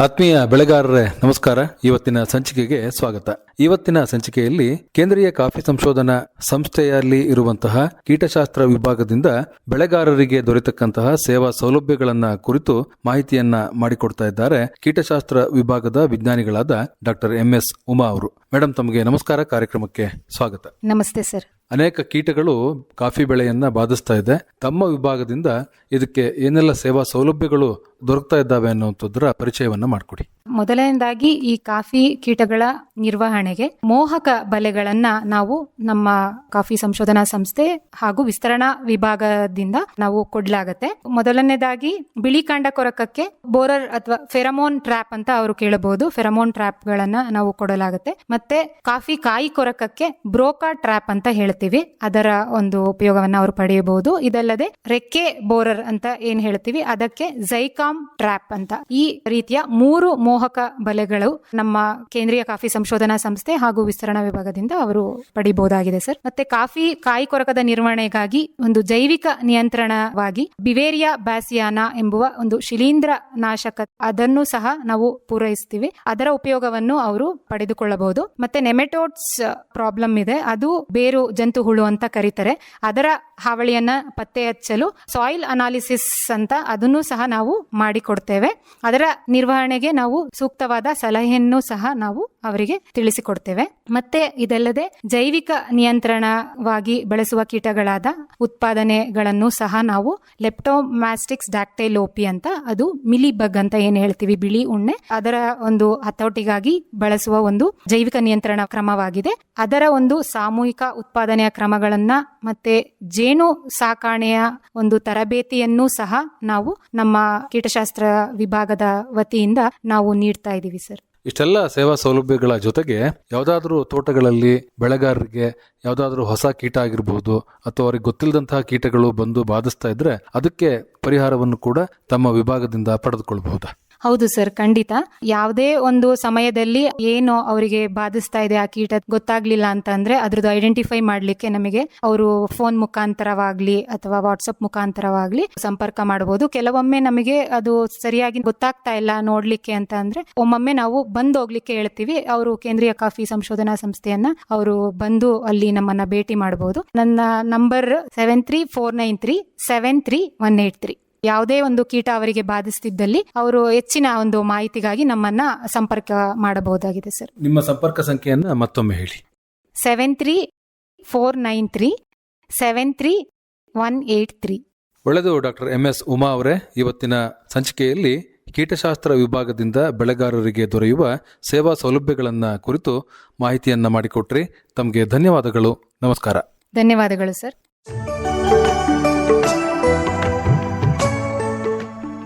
ಆತ್ಮೀಯ ಬೆಳೆಗಾರರೇ, ನಮಸ್ಕಾರ. ಇವತ್ತಿನ ಸಂಚಿಕೆಗೆ ಸ್ವಾಗತ. ಇವತ್ತಿನ ಸಂಚಿಕೆಯಲ್ಲಿ ಕೇಂದ್ರೀಯ ಕಾಫಿ ಸಂಶೋಧನಾ ಸಂಸ್ಥೆಯಲ್ಲಿ ಇರುವಂತಹ ಕೀಟಶಾಸ್ತ್ರ ವಿಭಾಗದಿಂದ ಬೆಳೆಗಾರರಿಗೆ ದೊರೆತಕ್ಕಂತಹ ಸೇವಾ ಸೌಲಭ್ಯಗಳನ್ನ ಕುರಿತು ಮಾಹಿತಿಯನ್ನ ಮಾಡಿಕೊಡ್ತಾ ಇದ್ದಾರೆ ಕೀಟಶಾಸ್ತ್ರ ವಿಭಾಗದ ವಿಜ್ಞಾನಿಗಳಾದ ಡಾಕ್ಟರ್ ಎಂ ಎಸ್ ಉಮಾ ಅವರು. ಮೇಡಮ್ ತಮಗೆ ನಮಸ್ಕಾರ. ಕಾರ್ಯಕ್ರಮಕ್ಕೆ ಸ್ವಾಗತ. ನಮಸ್ತೆ ಸರ್. ಅನೇಕ ಕೀಟಗಳು ಕಾಫಿ ಬೆಳೆಯನ್ನ ಬಾಧಿಸ್ತಾ ಇದೆ. ತಮ್ಮ ವಿಭಾಗದಿಂದ ಇದಕ್ಕೆ ಏನೆಲ್ಲ ಸೇವಾ ಸೌಲಭ್ಯಗಳು ದೊರಕ್ತಾ ಇದ್ದಾವೆ ಅನ್ನುವಂಥದ್ರ ಪರಿಚಯವನ್ನ ಮಾಡಿಕೊಡಿ. ಮೊದಲನೇದಾಗಿ ಈ ಕಾಫಿ ಕೀಟಗಳ ನಿರ್ವಹಣೆಗೆ ಮೋಹಕ ಬಲೆಗಳನ್ನ ನಾವು ನಮ್ಮ ಕಾಫಿ ಸಂಶೋಧನಾ ಸಂಸ್ಥೆ ಹಾಗೂ ವಿಸ್ತರಣಾ ವಿಭಾಗದಿಂದ ನಾವು ಕೊಡ್ಲಾಗತ್ತೆ. ಮೊದಲನೇದಾಗಿ ಬಿಳಿ ಕಾಂಡ ಕೊರಕಕ್ಕೆ ಬೋರರ್ ಅಥವಾ ಫೆರಮೋನ್ ಟ್ರ್ಯಾಪ್ ಅಂತ ಅವರು ಕೇಳಬಹುದು. ಫೆರಮೋನ್ ಟ್ರ್ಯಾಪ್ ಗಳನ್ನ ನಾವು ಕೊಡಲಾಗುತ್ತೆ. ಮತ್ತೆ ಕಾಫಿ ಕಾಯಿ ಕೊರಕಕ್ಕೆ ಬ್ರೋಕಾ ಟ್ರ್ಯಾಪ್ ಅಂತ ಹೇಳ್ತೀವಿ. ಅದರ ಒಂದು ಉಪಯೋಗವನ್ನ ಅವರು ಪಡೆಯಬಹುದು. ಇದಲ್ಲದೆ ರೆಕ್ಕೆ ಬೋರರ್ ಅಂತ ಏನ್ ಹೇಳ್ತೀವಿ? ಅದಕ್ಕೆ ಜೈಕಾಮ್ ಟ್ರ್ಯಾಪ್ ಅಂತ. ಈ ರೀತಿಯ ಮೂರು ಮೋಹಕ ಬಲೆಗಳು ನಮ್ಮ ಕೇಂದ್ರೀಯ ಕಾಫಿ ಸಂಶೋಧನಾ ಸಂಸ್ಥೆ ಹಾಗೂ ವಿಸ್ತರಣಾ ವಿಭಾಗದಿಂದ ಅವರು ಪಡಿಬಹುದಾಗಿದೆ, ಸರ್. ಮತ್ತೆ ಕಾಫಿ ಕಾಯಿ ಕೊರಕದ ನಿರ್ವಹಣೆಗಾಗಿ ಒಂದು ಜೈವಿಕ ನಿಯಂತ್ರಣವಾಗಿ ಬಿವೇರಿಯಾ ಬ್ಯಾಸಿಯಾನ ಎಂಬುವ ಒಂದು ಶಿಲೀಂಧ್ರ ನಾಶಕ ಅದನ್ನು ಸಹ ನಾವು ಪೂರೈಸ್ತೀವಿ. ಅದರ ಉಪಯೋಗವನ್ನು ಅವರು ಪಡೆದುಕೊಳ್ಳಬಹುದು. ಮತ್ತೆ ನೆಮೆಟೋಡ್ಸ್ ಪ್ರಾಬ್ಲಮ್ ಇದೆ. ಅದು ಬೇರು ಜಂತು ಹುಳು ಅಂತ ಕರೀತಾರೆ. ಅದರ ಹಾವಳಿಯನ್ನ ಪತ್ತೆ ಹಚ್ಚಲು ಸಾಯಿಲ್ ಅನಾಲಿಸಿಸ್ ಅಂತ ಅದನ್ನು ಸಹ ನಾವು ಮಾಡಿಕೊಡ್ತೇವೆ. ಅದರ ನಿರ್ವಹಣೆಗೆ ನಾವು ಸೂಕ್ತವಾದ ಸಲಹೆಯನ್ನು ಸಹ ನಾವು ಅವರಿಗೆ ತಿಳಿಸಿಕೊಡ್ತೇವೆ. ಮತ್ತೆ ಇದಲ್ಲದೆ ಜೈವಿಕ ನಿಯಂತ್ರಣವಾಗಿ ಬಳಸುವ ಕೀಟಗಳಾದ ಉತ್ಪಾದನೆಗಳನ್ನು ಸಹ ನಾವು ಲೆಪ್ಟೋಮ್ಯಾಸ್ಟಿಕ್ಸ್ ಡಾಕ್ಟೈಲೋಪಿ ಅಂತ, ಅದು ಮಿಲಿ ಬಗ್ ಅಂತ ಏನ್ ಹೇಳ್ತೀವಿ, ಬಿಳಿ ಉಣ್ಣೆ. ಅದರ ಒಂದು ಹತೋಟಿಗಾಗಿ ಬಳಸುವ ಒಂದು ಜೈವಿಕ ನಿಯಂತ್ರಣ ಕ್ರಮವಾಗಿದೆ. ಅದರ ಒಂದು ಸಾಮೂಹಿಕ ಉತ್ಪಾದನೆಯ ಕ್ರಮಗಳನ್ನ ಮತ್ತೆ ಜೇನು ಸಾಕಾಣೆಯ ಒಂದು ತರಬೇತಿಯನ್ನು ಸಹ ನಾವು ನಮ್ಮ ಕೀಟಶಾಸ್ತ್ರ ವಿಭಾಗದ ವತಿಯಿಂದ ನಾವು ನೀಡ್ತಾ ಇದ್ದೀವಿ ಸರ್. ಇಷ್ಟೆಲ್ಲ ಸೇವಾ ಸೌಲಭ್ಯಗಳ ಜೊತೆಗೆ ಯಾವುದಾದ್ರೂ ತೋಟಗಳಲ್ಲಿ ಬೆಳೆಗಾರರಿಗೆ ಯಾವುದಾದ್ರೂ ಹೊಸ ಕೀಟ ಆಗಿರ್ಬೋದು ಅಥವಾ ಅವ್ರಿಗೆ ಗೊತ್ತಿಲ್ಲದಂತಹ ಕೀಟಗಳು ಬಂದು ಬಾಧಿಸ್ತಾ ಇದ್ರೆ ಅದಕ್ಕೆ ಪರಿಹಾರವನ್ನು ಕೂಡ ತಮ್ಮ ವಿಭಾಗದಿಂದ ಪಡೆದುಕೊಳ್ಬಹುದಾ? ಹೌದು ಸರ್, ಖಂಡಿತ. ಯಾವುದೇ ಒಂದು ಸಮಯದಲ್ಲಿ ಏನು ಅವರಿಗೆ ಬಾಧಿಸ್ತಾ ಇದೆ ಆ ಕೀಟ ಗೊತ್ತಾಗ್ಲಿಲ್ಲ ಅಂತ ಅಂದ್ರೆ ಅದ್ರದ್ದು ಐಡೆಂಟಿಫೈ ಮಾಡ್ಲಿಕ್ಕೆ ನಮಗೆ ಅವರು ಫೋನ್ ಮುಖಾಂತರವಾಗ್ಲಿ ಅಥವಾ ವಾಟ್ಸಪ್ ಮುಖಾಂತರವಾಗ್ಲಿ ಸಂಪರ್ಕ ಮಾಡಬಹುದು ಕೆಲವೊಮ್ಮೆ ನಮಗೆ ಅದು ಸರಿಯಾಗಿ ಗೊತ್ತಾಗ್ತಾ ಇಲ್ಲ ನೋಡ್ಲಿಕ್ಕೆ ಅಂತ ಅಂದ್ರೆ ಒಮ್ಮೊಮ್ಮೆ ನಾವು ಬಂದು ಹೋಗ್ಲಿಕ್ಕೆ ಹೇಳ್ತೀವಿ. ಅವರು ಕೇಂದ್ರೀಯ ಕಾಫಿ ಸಂಶೋಧನಾ ಸಂಸ್ಥೆಯನ್ನ ಅವರು ಬಂದು ಅಲ್ಲಿ ನಮ್ಮನ್ನ ಭೇಟಿ ಮಾಡಬಹುದು ನನ್ನ number seven three four nine three seven three one eight three ಯಾವುದೇ ಒಂದು ಕೀಟ ಅವರಿಗೆ ಬಾಧಿಸ್ತಿದ್ದಲ್ಲಿ ಅವರು ಹೆಚ್ಚಿನ ಒಂದು ಮಾಹಿತಿಗಾಗಿ ನಮ್ಮನ್ನ ಸಂಪರ್ಕ ಮಾಡಬಹುದಾಗಿದೆ ಸರ್. ನಿಮ್ಮ ಸಂಪರ್ಕ ಸಂಖ್ಯೆಯನ್ನು ಮತ್ತೊಮ್ಮೆ ಹೇಳಿ. Seven three four nine three seven three one eight three. ಒಳ್ಳೆಯದು ಡಾಕ್ಟರ್ ಎಂ ಎಸ್ ಉಮಾ ಅವರೇ. ಇವತ್ತಿನ ಸಂಚಿಕೆಯಲ್ಲಿ ಕೀಟಶಾಸ್ತ್ರ ವಿಭಾಗದಿಂದ ಬೆಳೆಗಾರರಿಗೆ ದೊರೆಯುವ ಸೇವಾ ಸೌಲಭ್ಯಗಳನ್ನ ಕುರಿತು ಮಾಹಿತಿಯನ್ನ ಮಾಡಿಕೊಟ್ರಿ. ತಮಗೆ ಧನ್ಯವಾದಗಳು. ನಮಸ್ಕಾರ. ಧನ್ಯವಾದಗಳು ಸರ್.